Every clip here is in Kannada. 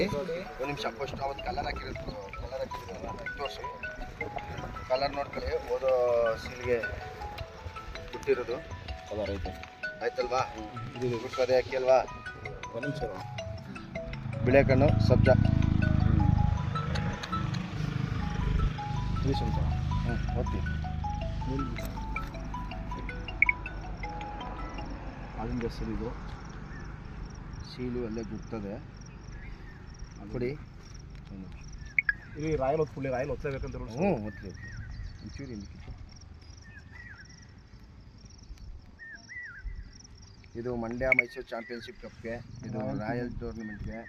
ಒಂದು ನಿಮಿಷ ಫಸ್ಟ್ ಅವತ್ತು ಕಲರ್ ಹಾಕಿರೋದು ಕಲರ್ ಹಾಕಿದ್ರಲ್ಲ ತೋರಿಸು. ಕಲರ್ ನೋಡ್ಕೊಳ್ಳಿ ಓದೋ ಸೀಲ್ಗೆ ಬಿಟ್ಟಿರೋದು. ಕಲರ್ ಐತೆ. ಆಯ್ತಲ್ವಾ? ಇದು ಬಿಟ್ಟು ಅದೇ ಹಾಕಿ ಅಲ್ವಾ? ಒಂದು ನಿಮಿಷ ಬಿಳೆ ಕಣ್ಣು ಸಬ್ಜ ಸ್ವಲ್ಪ. ಹ್ಞೂ ಓಕೆ. ಹೆಸರು ಇದು. ಸೀಲು ಅಲ್ಲೇ ಗುರ್ತದೆ ಕೊಡಿ ಇಲ್ಲಿ ರಾಯಲ್ ಹೊತ್ತು ಫುಲ್ಲಿ ರಾಯಲ್ ಹೊತ್ತಲೇಬೇಕಂತ ಹ್ಞೂ ಹೊತ್ತಲಿ ಒಂಚೂರು ಹಿಂದಕ್ಕೆ ಇದು ಮಂಡ್ಯ ಮೈಸೂರು ಚಾಂಪಿಯನ್ಶಿಪ್ ಕಪ್ಗೆ ಇದು ರಾಯಲ್ ಟೂರ್ನಮೆಂಟ್ಗೆ.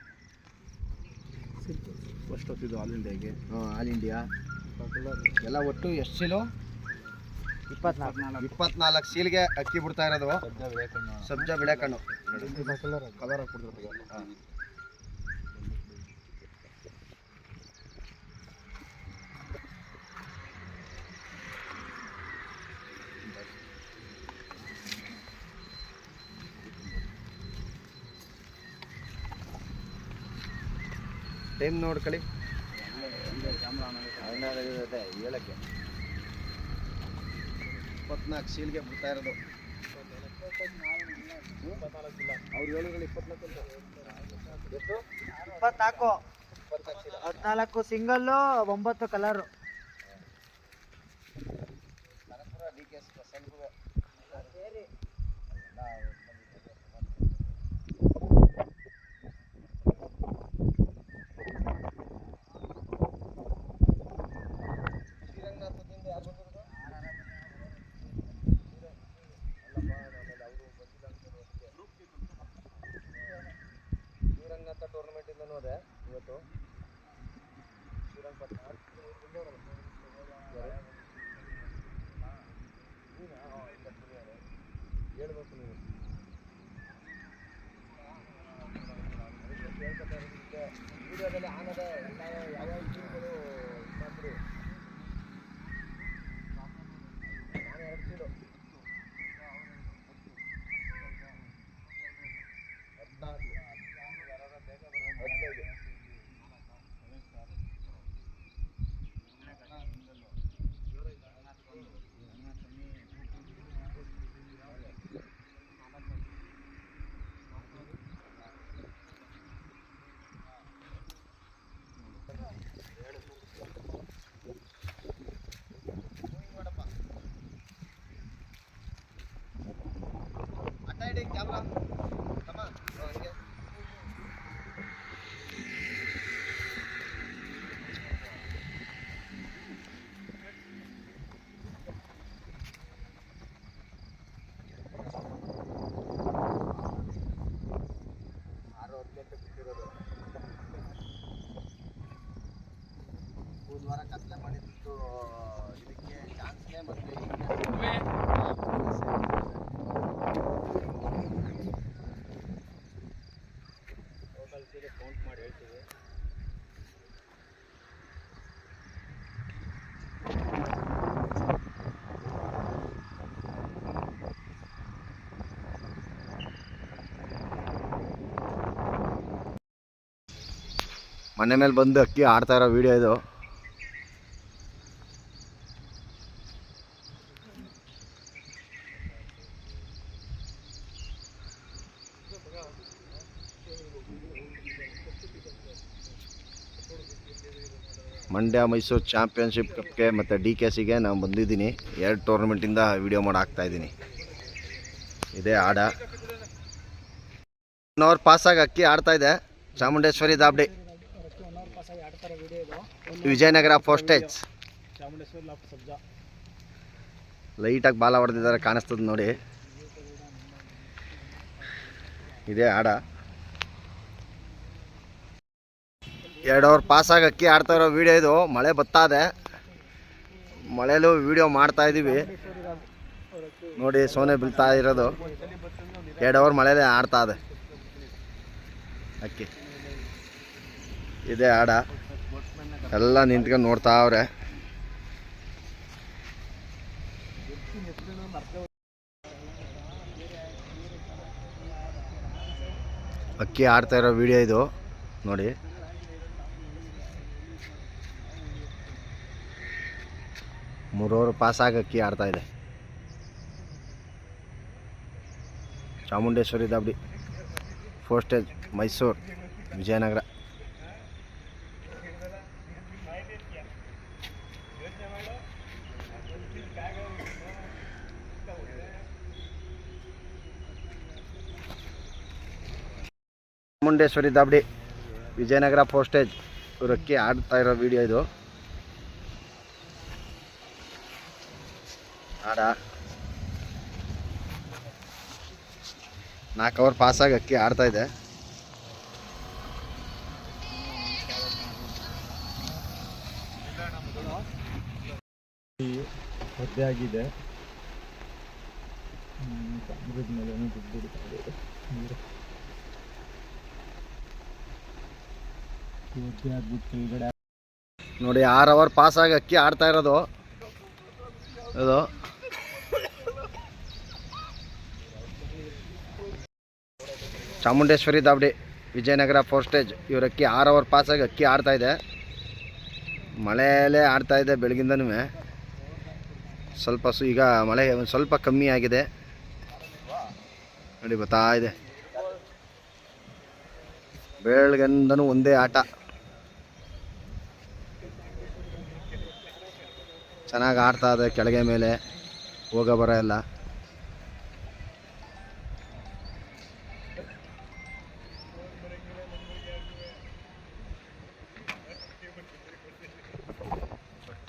ಫಸ್ಟ್ ಹೊತ್ತಿದ್ದು ಆಲ್ ಇಂಡಿಯಾಗೆ. All India. ಎಲ್ಲ ಒಟ್ಟು ಎಷ್ಟು ಸೀಲು? ಇಪ್ಪತ್ನಾಲ್ಕು. ಇಪ್ಪತ್ನಾಲ್ಕು. ಸೀಲ್ಗೆ ಅಕ್ಕಿ ಬಿಡ್ತಾ ಇರೋದು. ಸಬ್ಜಾ ಬಿಳೆ ಕಣ್ಣು. ಕಲರ್ ಹಾಕ್ಬಿಡ್ತಾರೆ. ಹಾಂ. ಟೈಮ್ ನೋಡ್ಕೊಳ್ಳಿ ಏಳಕ್ಕೆ ಇಪ್ಪತ್ನಾಲ್ಕು ಸೀಲ್ಗೆ ಬಿಡ್ತಾ ಇರೋದು. ಅವ್ರು ಹೇಳಿದ್ರು ಇಪ್ಪತ್ನಾಲ್ಕು ಎಷ್ಟು? ಇಪ್ಪತ್ನಾಲ್ಕು. ಹದಿನಾಲ್ಕು ಸಿಂಗಲ್ಲು ಒಂಬತ್ತು colour. D K S Srirangapatna. ಹೇಳ್ಬೇಕು ನೀವು ক্যামেরা ಮನೆ ಮೇಲೆ ಬಂದು ಅಕ್ಕಿ ಆಡ್ತಾ ಇರೋ ವಿಡಿಯೋ ಇದು. ಮಂಡ್ಯ ಮೈಸೂರು ಚಾಂಪಿಯನ್ಶಿಪ್ ಕಪ್ಗೆ ಮತ್ತು ಡಿ ಕೆ ಸಿಗೆ ನಾನು ಬಂದಿದ್ದೀನಿ. ಎರಡು ಟೂರ್ನಮೆಂಟಿಂದ ವಿಡಿಯೋ ಇದ್ದೀನಿ. ಇದೇ ಆಡ. ಒನ್ ಅವರ್ ಪಾಸಾಗಿ ಅಕ್ಕಿ ಆಡ್ತಾ ಇದೆ. ಚಾಮುಂಡೇಶ್ವರಿ ದಾಬ್ಡಿ. ವಿಜಯನಗರ ಫೋಸ್ಟೇಜ್ ಲೈಟಾಗಿ ಬಾಲ ಹೊಡೆದಿದ್ದಾರೆ, ಕಾಣಿಸ್ತದೆ ನೋಡಿ. ಇದೇ ಆಡ. ಎರಡು ಅವರ್ ಪಾಸಾಗಿ ಅಕ್ಕಿ ಆಡ್ತಾ ಇರೋ ವೀಡಿಯೋ ಇದು. ಮಳೆ ಬತ್ತಾದೆ. ಮಳೆಯಲ್ಲೂ ವೀಡಿಯೋ ಮಾಡ್ತಾ ಇದ್ದೀವಿ ನೋಡಿ, ಸೋನೆ ಬೀಳ್ತಾ ಇರೋದು. ಎರಡು ಅವರ್ ಮಳೆಲೇ ಆಡ್ತಾ ಇದೆ. ಅಕ್ಕಿ. ಇದೇ ಆಡ ಎಲ್ಲ ನಿಂತ್ಕೊಂಡು ನೋಡ್ತಾ ಅವ್ರೆ. ಅಕ್ಕಿ ಆಡ್ತಾ ಇರೋ ವಿಡಿಯೋ ಇದು. ನೋಡಿ. ಮೂರುವರೆ ಪಾಸಾಗಿ ಅಕ್ಕಿ ಆಡ್ತಾ ಇದೆ. ಚಾಮುಂಡೇಶ್ವರಿ ದಾಬ್ಡಿ ಫೋರ್ ಸ್ಟೇಜ್ ಮೈಸೂರು, ವಿಜಯನಗರ. ಚಾಮುಂಡೇಶ್ವರಿ ದಬ್ಡಿ, ವಿಜಯನಗರ ಫೋರ್ ಸ್ಟೇಜ್ ಅಕ್ಕಿ ಆಡ್ತಾ ಇರೋ ವಿಡಿಯೋ ಇದು. ಆಡ ನಾಲ್ಕು ಅವರ್ ಆಗಿ ಅಕ್ಕಿ ಆಡ್ತಾ ಇದೆ. ಒದ್ದೆ ಆಗಿದೆ ಹ್ಮ್, ಮೇಲೆ ಬಿದ್ದುಬಿಡ್ತದೆ ನೀರು ಒದ್ದೆ ಆಗ್ಬಿಟ್ಟು ಕೆಳಗಡೆ ನೋಡಿ ಆರ್ ಅವರ್ ಪಾಸಾಗಿ ಅಕ್ಕಿ ಆಡ್ತಾ ಇರೋದು. ಇದು ಚಾಮುಂಡೇಶ್ವರಿ ದಾವಡಿ ವಿಜಯನಗರ ಫೋರ್ಸ್ಟೇಜ್ ಇವ್ರ ಅಕ್ಕಿ ಆರು ಅವರ್ ಪಾಸಾಗಿ ಅಕ್ಕಿ ಆಡ್ತಾ ಇದೆ. ಮಳೆಯಲ್ಲೇ ಇದೆ ಬೆಳಗಿಂದನೂ. ಸ್ವಲ್ಪ ಸು, ಈಗ ಮಳೆ ಒಂದು ಸ್ವಲ್ಪ ಕಮ್ಮಿ ಆಗಿದೆ. ನೋಡಿ ಬರ್ತಾ ಇದೆ. ಬೆಳಗಿಂದನೂ ಒಂದೇ ಆಟ. ಚೆನ್ನಾಗಿ ಆಡ್ತಾ ಇದೆ ಕೆಳಗೆ ಮೇಲೆ. ಹೋಗ ಬರ ಎಲ್ಲ.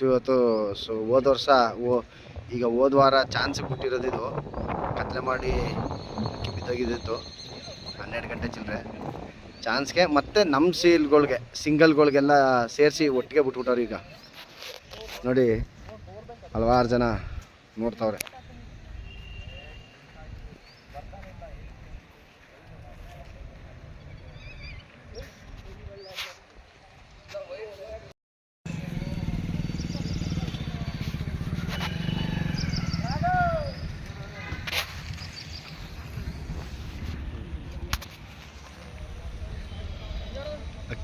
ಇವತ್ತು ಸೊ, ಹೋದ ವರ್ಷ ಓ, ಈಗ ಹೋದ ವಾರ ಚಾನ್ಸ್ ಬಿಟ್ಟಿರೋದು ಇದು. ಕತ್ಲೆ ಮಾಡಿ ಬಿದ್ದೋಗಿದ್ದಿತ್ತು. ಹನ್ನೆರಡು ಗಂಟೆ ಚಿಲ್ಲರೆ ಚಾನ್ಸ್ಗೆ ಮತ್ತೆ ನಮ್ಮ ಸೀಲ್ಗಳಿಗೆ ಸಿಂಗಲ್ಗಳಿಗೆಲ್ಲ ಸೇರಿಸಿ ಒಟ್ಟಿಗೆ ಬಿಟ್ಬಿಟ್ಟವ್ರು ಈಗ. ನೋಡಿ, ಹಲವಾರು ಜನ ನೋಡ್ತಾವ್ರೆ.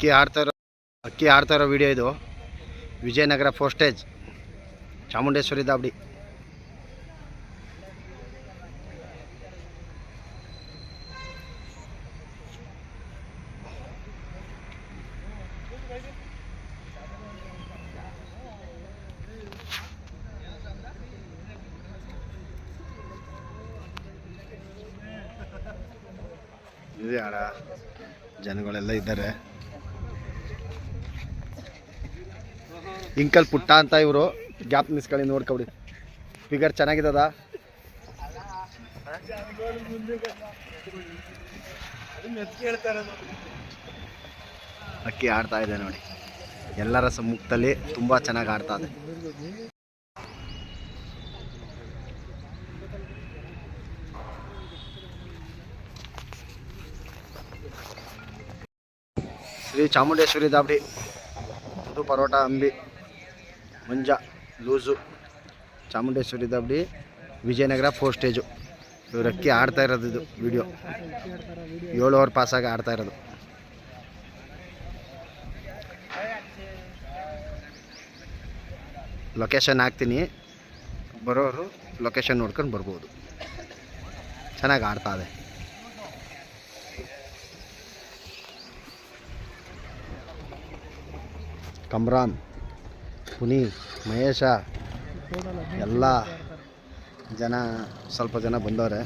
ಅಕ್ಕಿ ಆಡ್ತಾ ಇರೋ ಅಕ್ಕಿ ಆಡ್ತಾ ಇರೋ ವಿಡಿಯೋ ಇದು. ವಿಜಯನಗರ ಫೋಸ್ಟೇಜ್ ಚಾಮುಂಡೇಶ್ವರಿ ದಾಬಡಿ. ಇದೆ ಆಡ ಜನಗಳೆಲ್ಲ ಇದ್ದಾರೆ. ಇಂಕಲ್ ಪುಟ್ಟ ಅಂತ ಇವರು. ಗ್ಯಾಪ್ ನಿಸ್ಕೊಳ್ಳಿ, ನೋಡ್ಕೊಬಿಡಿ. ಫಿಗರ್ ಚೆನ್ನಾಗಿದ್ದದ ಅಕ್ಕಿ ಆಡ್ತಾ ಇದೆ ನೋಡಿ. ಎಲ್ಲರ ಸಮ್ಮುಖದಲ್ಲಿ ತುಂಬ ಚೆನ್ನಾಗಿ ಆಡ್ತಾ ಇದೆ. ಶ್ರೀ ಚಾಮುಂಡೇಶ್ವರಿ ದಾಬಡಿ. ಅದು ಪರೋಟ ಅಂಬಿ. ಮಂಜ, ಲೂಸು, ಚಾಮುಂಡೇಶ್ವರಿ ದಾಬಡಿ, ವಿಜಯನಗರ ಫೋರ್ ಸ್ಟೇಜು. ಇವ್ರು ಅಕ್ಕಿ ಆಡ್ತಾ ಇರೋದು ಇದು ವಿಡಿಯೋ. ಏಳು ಓವರ್ ಪಾಸಾಗಿ ಆಡ್ತಾ ಇರೋದು. ಲೊಕೇಶನ್ ಹಾಕ್ತೀನಿ. ಬರೋರು ಲೊಕೇಶನ್ ನೋಡ್ಕೊಂಡು ಬರ್ಬೋದು. ಚೆನ್ನಾಗಿ ಆಡ್ತಾ ಇದೆ. ಕಮ್ರಾನ್. ಪುನಿ ಮಹೇಶ ಎಲ್ಲ ಜನ ಸ್ವಲ್ಪ ಜನ ಬಂದವ್ರೆ.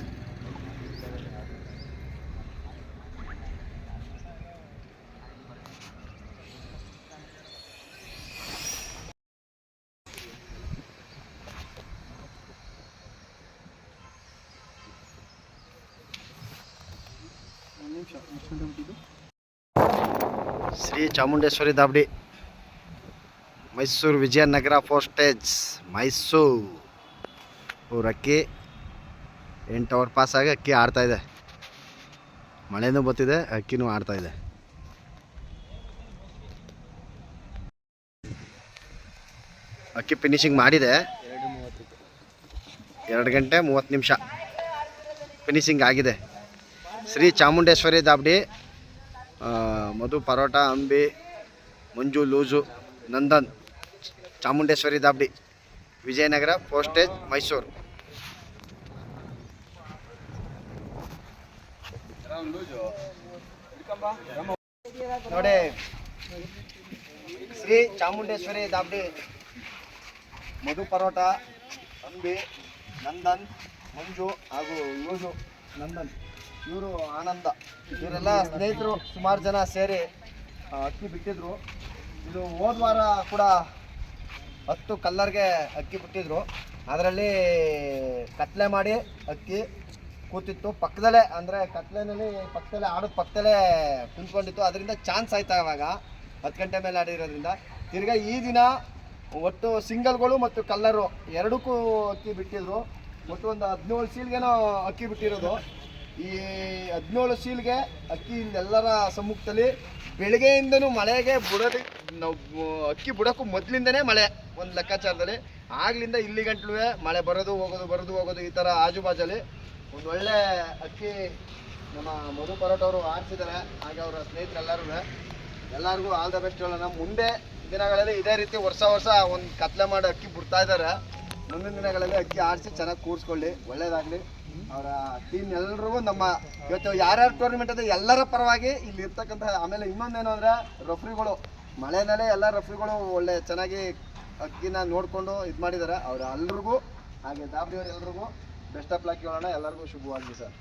ಶ್ರೀ ಚಾಮುಂಡೇಶ್ವರಿ ದಾಬಡಿ. ಮೈಸೂರು ವಿಜಯನಗರ ಫೋಸ್ಟೇಜ್ ಮೈಸೂರು. ಇವ್ರ ಅಕ್ಕಿ ಎಂಟು ಅವರ್ ಪಾಸಾಗಿ ಅಕ್ಕಿ ಆಡ್ತಾಯಿದೆ ಮಳೆನೂ ಬತ್ತಿದೆ ಅಕ್ಕಿನೂ ಆಡ್ತಾಯಿದೆ ಅಕ್ಕಿ ಫಿನಿಶಿಂಗ್ ಮಾಡಿದೆ. ಎರಡು ಗಂಟೆ ಮೂವತ್ತು ನಿಮಿಷ. ಫಿನಿಶಿಂಗ್ ಆಗಿದೆ. ಶ್ರೀ ಚಾಮುಂಡೇಶ್ವರಿ ದಾಬಡಿ ಮಧು ಪರೋಟ, ಅಂಬಿ, ಮಂಜು, ಲೂಜು, ನಂದನ್. ಚಾಮುಂಡೇಶ್ವರಿ ದಾಬಡಿ, ವಿಜಯನಗರ, ಪೋಸ್ಟೇಜ್, ಮೈಸೂರು. ನೋಡಿ, ಶ್ರೀ ಚಾಮುಂಡೇಶ್ವರಿ ದಾಬ್ಡಿ, ಮಧು ಪರೋಟ ಅಂಬಿ ನಂದನ್, ಮಂಜು ಹಾಗೂ ಯೂಜು ನಂದನ್. ಇವರು ಆನಂದ. ಇವರೆಲ್ಲ ಸ್ನೇಹಿತರು ಸುಮಾರು ಜನ ಸೇರಿ ಅಕ್ಕಿ ಬಿಟ್ಟಿದ್ರು. ಇದು ಹೋದ್ವಾರ ಕೂಡ ಹತ್ತು ಕಲ್ಲರ್ಗೆ ಅಕ್ಕಿ ಬಿಟ್ಟಿದ್ರು. ಅದರಲ್ಲಿ ಕತ್ಲೆ ಮಾಡಿ ಅಕ್ಕಿ ಕೂತಿತ್ತು. ಪಕ್ಕದಲ್ಲೇ ಅಂದರೆ ಕತ್ಲೆನಲ್ಲಿ ಪಕ್ಕದಲ್ಲೇ ಆಡೋದ್ ಪಕ್ಕದಲ್ಲೇ ಕುಂತ್ಕೊಂಡಿತ್ತು ಅದರಿಂದ ಚಾನ್ಸ್ ಆಯ್ತಾ ಇವಾಗ? ಹತ್ತು ಗಂಟೆ ಮೇಲೆ ಆಡಿರೋದ್ರಿಂದ. ತಿರ್ಗಾ ಈ ದಿನ ಒಟ್ಟು ಸಿಂಗಲ್ಗಳು ಮತ್ತು ಕಲ್ಲರು ಎರಡಕ್ಕೂ ಅಕ್ಕಿ ಬಿಟ್ಟಿದ್ರು. ಒಟ್ಟು ಒಂದು ಹದಿನೇಳು ಸೀಲ್ಗೆನೋ ಅಕ್ಕಿ ಬಿಟ್ಟಿರೋದು. ಈ ಹದಿನೇಳು ಸೀಲ್ಗೆ ಅಕ್ಕಿ ಎಲ್ಲರ ಸಮ್ಮುಖದಲ್ಲಿ ಬೆಳಗ್ಗೆಯಿಂದನೂ ಮಳೆಗೆ ಬುಡೋದು ನಾವು ಅಕ್ಕಿ ಬಿಡೋಕ್ಕೂ ಮೊದಲಿಂದನೇ ಮಳೆ ಒಂದು ಲೆಕ್ಕಾಚಾರದಲ್ಲಿ. ಆಗ್ಲಿಂದ ಇಲ್ಲಿ ಗಂಟ್ಲು ಮಳೆ ಬರೋದು, ಹೋಗೋದು ಬರೋದು, ಹೋಗೋದು ಈ ಥರ ಆಜು ಬಾಜಲ್ಲಿ ಒಂದು ಒಳ್ಳೆ ಅಕ್ಕಿ ನಮ್ಮ ಮಧು ಪರೋಟವರು ಆರಿಸಿದ್ದಾರೆ. ಹಾಗೆ ಅವರ ಸ್ನೇಹಿತರೆಲ್ಲರೂ ಎಲ್ಲರಿಗೂ ಆಲ್ ದ ಬೆಸ್ಟ್ ಹೇಳೋಣ. ಮುಂದೆ ದಿನಗಳಲ್ಲಿ ಇದೇ ರೀತಿ ವರ್ಷ ವರ್ಷ ಒಂದು ಕತ್ಲೆ ಮಾಡಿ ಅಕ್ಕಿ ಬಿಡ್ತಾ ಇದ್ದಾರೆ. ಮುಂದಿನ ದಿನಗಳಲ್ಲಿ ಅಕ್ಕಿ ಆರಿಸಿ ಚೆನ್ನಾಗಿ ಕೂರಿಸ್ಕೊಳ್ಳಿ. ಒಳ್ಳೇದಾಗಲಿ. ಅವರ ಟೀಮ್ ಎಲ್ರಿಗೂ ನಮ್ಮ ಇವತ್ತು ಯಾರ್ಯಾರು ಟೂರ್ನಮೆಂಟ್ ಅದ ಎಲ್ಲರ ಪರವಾಗಿ ಇಲ್ಲಿ ಇರ್ತಕ್ಕಂಥ ಆಮೇಲೆ ಇನ್ನೊಂದೇನು ಅಂದರೆ ರಫ್ರಿಗಳು ಮಳೆನಲ್ಲೇ ಎಲ್ಲ ರಫ್ರಿಗಳು ಒಳ್ಳೆ ಚೆನ್ನಾಗಿ ಅಕ್ಕಿನ ನೋಡಿಕೊಂಡು ಇದು ಮಾಡಿದ್ದಾರೆ ಅವ್ರ ಎಲ್ರಿಗೂ, ಹಾಗೆ ದಾಬ್ರಿಯವ್ರ ಎಲ್ರಿಗೂ ಬೆಸ್ಟ್ ಆಫ್ ಲಕ್ ಹೇಳೋಣ ಎಲ್ಲರಿಗೂ ಶುಭವಾಗಲಿ ಸರ್.